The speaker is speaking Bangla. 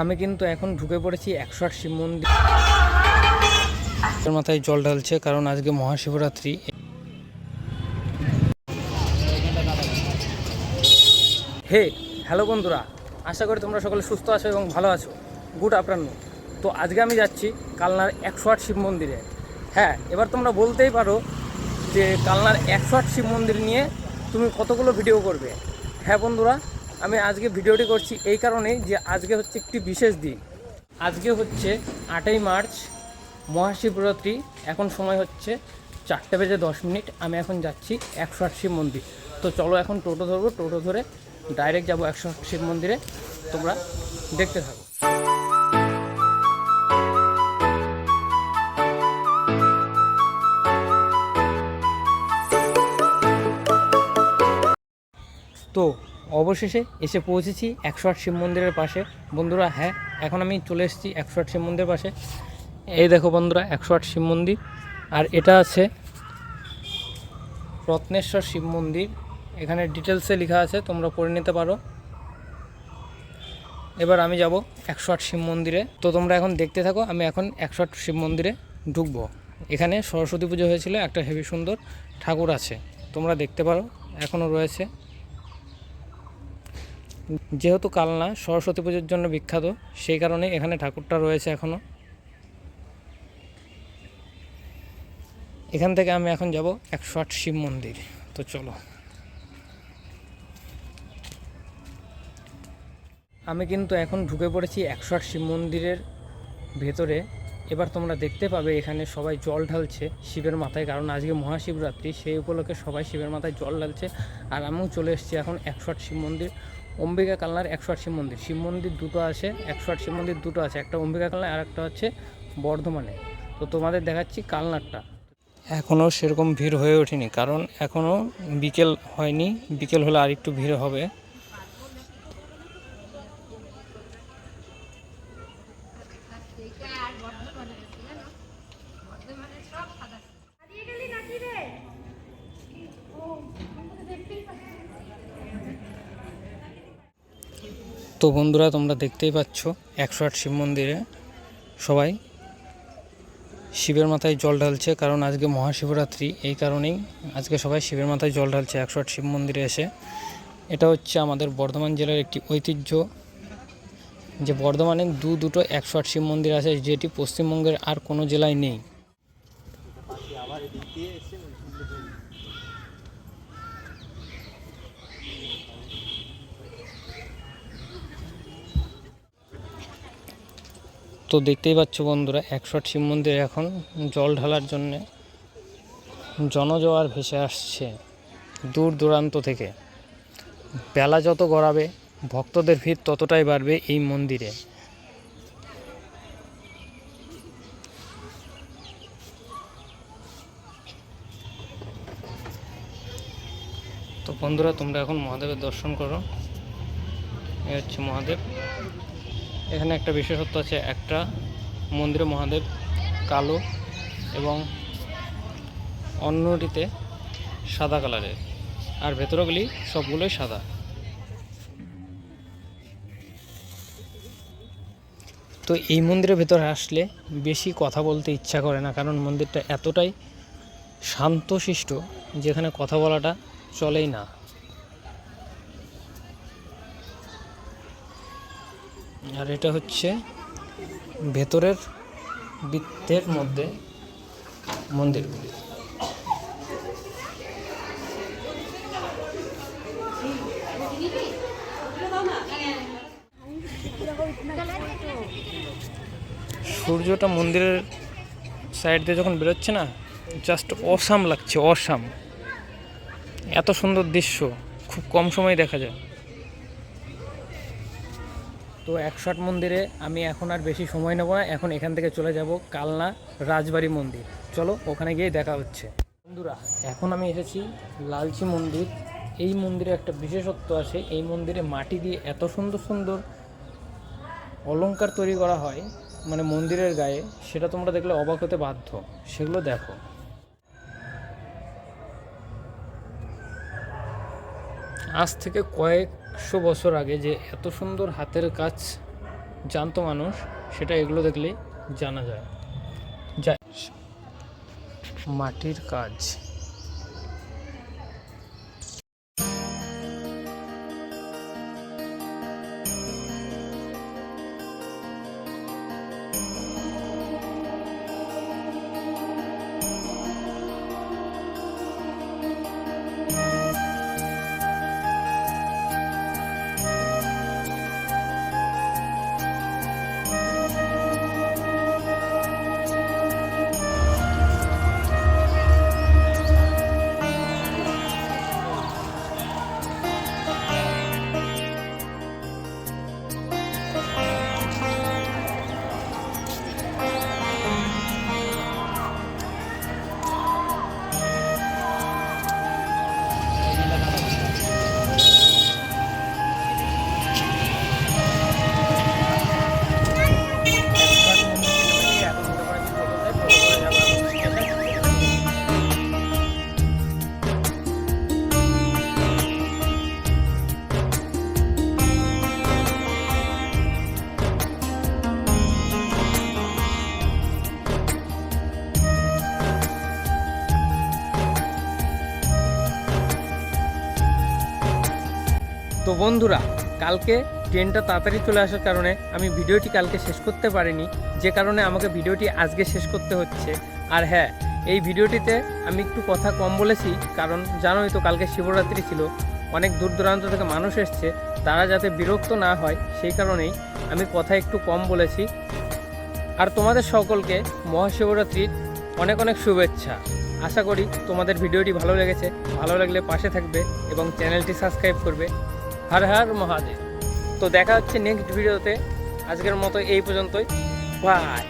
আমি কিন্তু এখন ঢুকে পড়েছি একশো আট শিব মন্দির। মাথায় জল ঢালছে কারণ আজকে মহাশিবরাত্রি। হে, হ্যালো বন্ধুরা, আশা করি তোমরা সকলে সুস্থ আছো এবং ভালো আছো। Good afternoon. তো আজকে আমি যাচ্ছি কালনার একশো আট শিব মন্দিরে। হ্যাঁ এবার তোমরা বলতেই পারো যে কালনার একশো আট শিব মন্দির নিয়ে তুমি কতগুলো ভিডিও করবে। হ্যাঁ বন্ধুরা আমি আজকে ভিডিওটি করছি এই কারণেই যে আজকে হচ্ছে একটি বিশেষ দিন। আজকে হচ্ছে আটই মার্চ, মহাশিবরাত্রি। এখন সময় হচ্ছে চারটে বেজে দশ মিনিট। আমি এখন যাচ্ছি একশো আট শিব মন্দির। তো চলো এখন টোটো ধরবো, টোটো ধরে ডাইরেক্ট যাব একশো আট শিব মন্দিরে। তোমরা দেখতে থাকো। তো অবশেষে এসে পৌঁছেছি একশো আট শিব মন্দিরের পাশে। বন্ধুরা হ্যাঁ এখন আমি চলে এসেছি একশো আট শিব মন্দিরের পাশে। এই দেখো বন্ধুরা একশো আট শিব মন্দির। আর এটা আছে রত্নেশ্বর শিব মন্দির। এখানে ডিটেলসে লেখা আছে, তোমরা পড়ে নিতে পারো। এবার আমি যাব একশো আট শিব মন্দিরে। তো তোমরা এখন দেখতে থাকো, আমি এখন একশো আট শিব মন্দিরে ঢুকবো। এখানে সরস্বতী পুজো হয়েছিল, একটা হেভি সুন্দর ঠাকুর আছে, তোমরা দেখতে পারো, এখনও রয়েছে। যেহেতু কালনা সরস্বতী পুজোর জন্য বিখ্যাত, সেই কারণে এখানে ঠাকুরটা রয়েছে এখনও এখান থেকে আমি এখন যাব একশো আট শিব মন্দির। তো চলো। আমি কিন্তু এখন ঢুকে পড়েছি একশো আট শিব মন্দিরের ভেতরে। এবার তোমরা দেখতে পাবে এখানে সবাই জল ঢালছে শিবের মাথায়, কারণ আজকে মহাশিবরাত্রি, সেই উপলক্ষে সবাই শিবের মাথায় জল ঢালছে। আর আমিও চলে এসেছি এখন একশো আট শিব মন্দির। অম্বিকা কালনার একশো আট শিব মন্দির। শিব মন্দির দুটো আছে, একশো আট শিব মন্দির দুটো আছে, একটা অম্বিকা কালনায় আর একটা হচ্ছে বর্ধমানে। তো তোমাদের দেখাচ্ছি কালনারটা। এখনও সেরকম ভিড় হয়ে ওঠেনি, কারণ এখনও বিকেল হয়নি, বিকেল হলে আর একটু ভিড় হবে। তো বন্ধুরা, তোমরা দেখতেই পাচ্ছ একশো আট শিব মন্দিরে সবাই শিবের মাথায় জল ঢালছে, কারণ আজকে মহাশিবরাত্রি, এই কারণেই আজকে সবাই শিবের মাথায় জল ঢালছে একশো আট শিব মন্দিরে এসে। এটা হচ্ছে আমাদের বর্ধমান জেলার একটি ঐতিহ্য যে বর্ধমানে দু দুটো একশো আট শিব মন্দির আছে, যেটি পশ্চিমবঙ্গের আর কোনো জেলায় নেই। তো দেখতেই পাচ্ছ বন্ধুরা একশো আট শিব মন্দিরে এখন জল ঢালার জন্যে জনজোয়ার ভেসে আসছে দূর দূরান্ত থেকে। বেলা যত গড়াবে, ভক্তদের ভিড় ততটাই বাড়বে এই মন্দিরে। তো বন্ধুরা, তোমরা এখন মহাদেবের দর্শন করো। এ হচ্ছে মহাদেব। এখানে একটা বিশেষত্ব আছে, একটা মন্দিরে মহাদেব কালো এবং অন্যটিতে সাদা কালারের। আর ভেতরগুলি সবগুলোই সাদা। তো এই মন্দিরের ভেতরে আসলে বেশি কথা বলতে ইচ্ছা করে না, কারণ মন্দিরটা এতটাই শান্তশিষ্ট যেখানে কথা বলাটা চলেই না। আর এটা হচ্ছে ভেতরের বৃত্তের মধ্যে মন্দিরগুলি। সূর্যটা মন্দিরের সাইড দিয়ে যখন বেরোচ্ছে না জাস্ট অসাম লাগছে, অসাম। এত সুন্দর দৃশ্য, খুব কম সময় দেখা যায়। তো একশো আট মন্দিরে আমি এখন আর বেশি সময় নেব না। এখন এখান থেকে চলে যাব কালনা রাজবাড়ি মন্দির। চলো, ওখানে গিয়ে দেখা হচ্ছে। বন্ধুরা, এখন আমি এসেছি লালচি মন্দির। এই মন্দিরে একটা বিশেষত্ব আছে, এই মন্দিরে মাটি দিয়ে এত সুন্দর সুন্দর অলঙ্কার তৈরি করা হয় মানে মন্দিরের গায়ে, সেটা তোমরা দেখলে অবাক হতে বাধ্য। সেগুলো দেখো। আজ থেকে কয়েকশো বছর আগে যে এত সুন্দর হাতের কাজ জানতো মানুষ, সেটা এগুলো দেখলেই জানা যায়। মাটির কাজ। তো বন্ধুরা, কালকে ট্রেনটা তাড়াতাড়ি চলে আসার কারণে আমি ভিডিওটি কালকে শেষ করতে পারিনি, যে কারণে আমাকে ভিডিওটি আজকে শেষ করতে হচ্ছে। আর হ্যাঁ এই ভিডিওটিতে আমি একটু কথা কম বলেছি, কারণ জানোই তো কালকে শিবরাত্রি ছিল, অনেক দূর দূরান্ত থেকে মানুষ এসছে, তারা যাতে বিরক্ত না হয়, সেই কারণেই আমি কথা একটু কম বলেছি। আর তোমাদের সকলকে মহাশিবরাত্রির অনেক অনেক শুভেচ্ছা। আশা করি তোমাদের ভিডিওটি ভালো লেগেছে, ভালো লাগলে পাশে থাকবে এবং চ্যানেলটি সাবস্ক্রাইব করবে। হর হর মহাদেব। তো দেখা হচ্ছে নেক্সট ভিডিওতে আজকের মতো এই পর্যন্তই। বাই